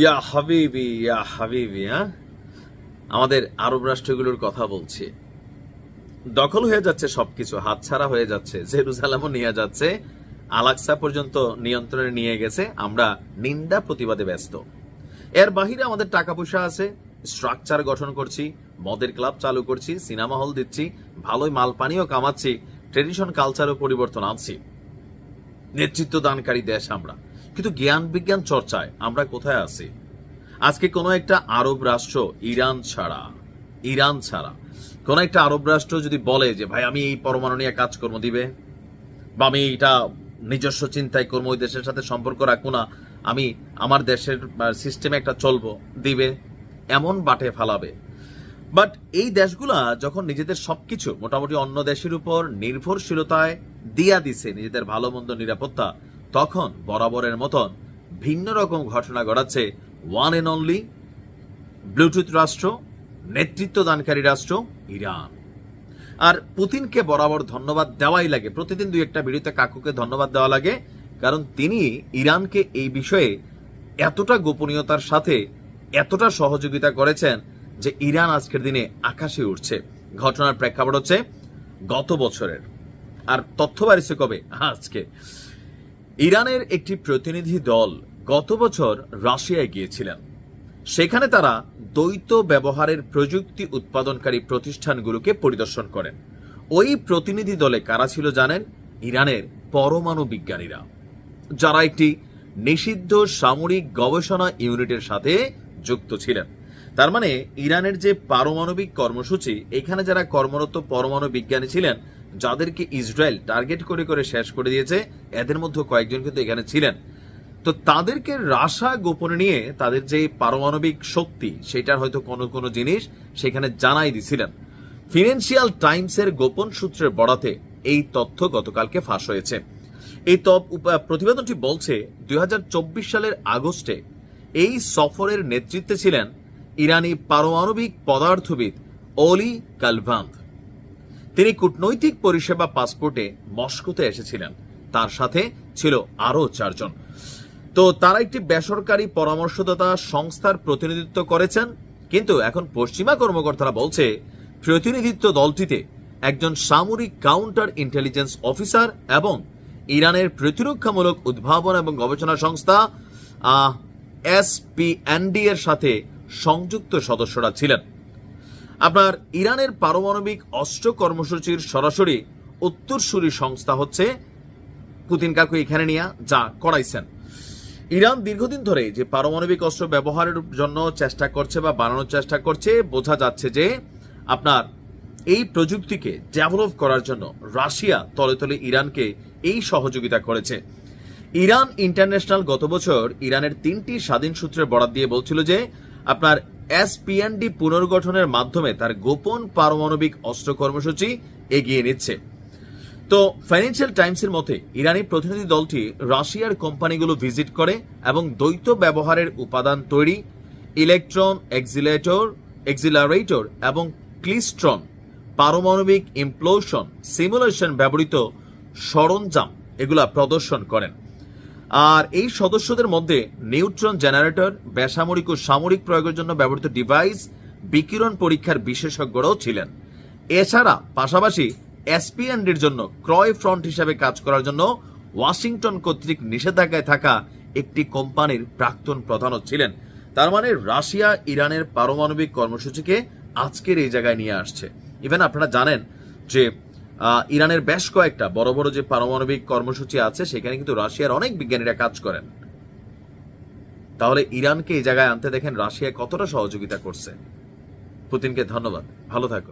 ইয়া হাবিবি ইয়া হাবিবি হ্যাঁ? আমাদের আরব রাষ্ট্রগুলোর কথা বলছি। দখল হয়ে যাচ্ছে সবকিছু, হাতছাড়া হয়ে যাচ্ছে জেরুজালামও নিয়ে যাচ্ছে আলাক্সা পর্যন্ত নিয়ন্ত্রণে নিয়ে গেছে, আমরা নিন্দা প্রতিবাদে ব্যস্ত। এর বাহিরে আমাদের টাকা পয়সা আছে স্ট্রাকচার গঠন করছি, মদের ক্লাব চালু করছি সিনেমা হল দিচ্ছি, ভালোই মাল পানিও কামাচ্ছি ট্রেডিশন কালচারও পরিবর্তন আনছি। নেতৃত্ব দানকারী দেশ আমরা। কিন্তু জ্ঞান বিজ্ঞান চর্চায় আমরা কোথায় আছি? আজকে কোনো একটা আরব রাষ্ট্র ইরান ছাড়া ইরান ছাড়া, কোন একটা আরব রাষ্ট্র যদি বলে যে, ভাই, আমি এই পরমাণু নিয়ে কাজকর্ম দিবে, বা আমি এটা নিজস্ব চিন্তায় কর্ম ওই দেশের সাথে সম্পর্ক রাখব না, আমি আমার দেশের সিস্টেমে একটা চলবো, দিবে, এমন বাটে ফালাবে। বাট এই দেশগুলা যখন নিজেদের সবকিছু, মোটামুটি অন্য দেশের উপর নির্ভরশীলতায় দিয়া দিছে, নিজেদের ভালো, মন্দ, নিরাপত্তা তখন বরাবরের মতন ভিন্ন রকম ঘটনা ঘটাচ্ছে ওয়ান এন্ড অনলি ব্লুটুথ রাষ্ট্র নেতৃত্ব দানকারী রাষ্ট্র, ইরান। আর পুতিনকে বরাবর ধন্যবাদ দেওয়াই লাগে। প্রতিদিন দুই একটা ভিডিওতে কাকুকে ধন্যবাদ দেওয়া লাগে, কারণ তিনি ইরানকে এই বিষয়ে এতটা গোপনীয়তার সাথে এতটা সহযোগিতা করেছেন যে ইরান আজকের দিনে আকাশে উঠছে ঘটনার প্রেক্ষাপট হচ্ছে গত বছরের। আর তথ্য বাড়িছে কবে? আজকে। ইরানের একটি প্রতিনিধি দল গত বছর রাশিয়ায় গিয়েছিলেন। সেখানে তারা দ্বৈত ব্যবহারের প্রযুক্তি উৎপাদনকারী প্রতিষ্ঠানগুলোকে পরিদর্শন করেন। ওই প্রতিনিধি দলে কারা ছিল জানেন? ইরানের পরমাণু বিজ্ঞানীরা। যারা একটি নিষিদ্ধ সামরিক গবেষণা ইউনিটের সাথে যুক্ত ছিলেন। তার মানে ইরানের যে পারমাণবিক কর্মসূচি, এখানে যারা কর্মরত পরমাণু বিজ্ঞানী ছিলেন যাদেরকে ইসরায়েল টার্গেট করে করে শেষ করে দিয়েছে, এদের মধ্যে কয়েকজন কিন্তু এখানে ছিলেন। তো তাদেরকে রাশা গোপনে নিয়ে তাদের যে পারমাণবিক শক্তি, সেটার হয়তো কোনো কোনো জিনিস সেখানে জানাই দিছিলেন। ফিনান্সিয়াল টাইমসের গোপন সূত্রের বরাতে এই তথ্য গতকালকে ফাঁস হয়েছে। এই তপ- প্রতিবেদনটি বলছে, দুই হাজার চব্বিশ সালের আগস্টে এই সফরের নেতৃত্বে ছিলেন ইরানি পারমাণবিক পদার্থবিদ অলি কালভান্দ তিনি কূটনৈতিক পরিষেবা পাসপোর্টে মস্কোতে এসেছিলেন। তার সাথে ছিল আরও চারজন। তো তারা একটি বেসরকারি পরামর্শদাতা সংস্থার প্রতিনিধিত্ব করেছেন, কিন্তু এখন পশ্চিমা কর্মকর্তারা বলছে, প্রতিনিধিত্ব দলটিতে একজন সামরিক কাউন্টার ইন্টেলিজেন্স অফিসার এবং ইরানের প্রতিরক্ষামূলক উদ্ভাবন এবং গবেষণা সংস্থা এসপিএনডি এর সাথে সংযুক্ত সদস্যরা ছিলেন। আপনার ইরানের পারমাণবিক অস্ত্র কর্মসূচির সরাসরি উত্তরসূরি সংস্থা হচ্ছে পুতিন কাকু এখানে নিয়ে যা করাইছেন। ইরান দীর্ঘদিন ধরে যে পারমাণবিক অস্ত্র ব্যবহারের জন্য চেষ্টা করছে বা বানানোর চেষ্টা করছে, বোঝা যাচ্ছে যে আপনার এই প্রযুক্তিকে ডেভেলপ করার জন্য রাশিয়া তলে তলে ইরানকে এই সহযোগিতা করেছে। ইরান ইন্টারন্যাশনাল গত বছর ইরানের তিনটি স্বাধীন সূত্রের বরাদ দিয়ে বলছিল যে আপনার এসপিএনডি পুনর্গঠনের মাধ্যমে তার গোপন পারমাণবিক অস্ত্র কর্মসূচি এগিয়ে নিচ্ছে। তো ফাইন্যান্সিয়াল টাইমসের মতে, ইরানি প্রতিনিধি দলটি রাশিয়ার কোম্পানিগুলো ভিজিট করে এবং দ্বৈত ব্যবহারের উপাদান তৈরি, ইলেকট্রন এক্সিলেটর, এক্সিলারেটর এবং ক্লিস্ট্রন পারমাণবিক ইমপ্লোশন সিমুলেশন ব্যবহৃত সরঞ্জাম এগুলা প্রদর্শন করেন। আর এই সদস্যদের মধ্যে নিউট্রন জেনারেটর, বেসামরিক ও সামরিক প্রয়োগের জন্য ব্যবহৃত ডিভাইস, বিকিরণ পরীক্ষার বিশেষজ্ঞরাও ছিলেন। এছাড়া পাশাপাশি এসপিএনডির জন্য ক্রয় ফ্রন্ট হিসাবে কাজ করার জন্য ওয়াশিংটন কর্তৃক নিষেধাজ্ঞায় থাকা একটি কোম্পানির প্রাক্তন প্রধানও ছিলেন। তার মানে রাশিয়া, ইরানের পারমাণবিক কর্মসূচিকে আজকের এই জায়গায় নিয়ে আসছে। ইভেন আপনারা জানেন যে ইরানের বেশ কয়েকটা বড় বড় যে পারমাণবিক কর্মসূচি আছে, সেখানে কিন্তু রাশিয়ার অনেক বিজ্ঞানীরা কাজ করেন। তাহলে ইরানকে এই জায়গায় আনতে দেখেন রাশিয়া কতটা সহযোগিতা করছে। পুতিনকে ধন্যবাদ। ভালো থাকো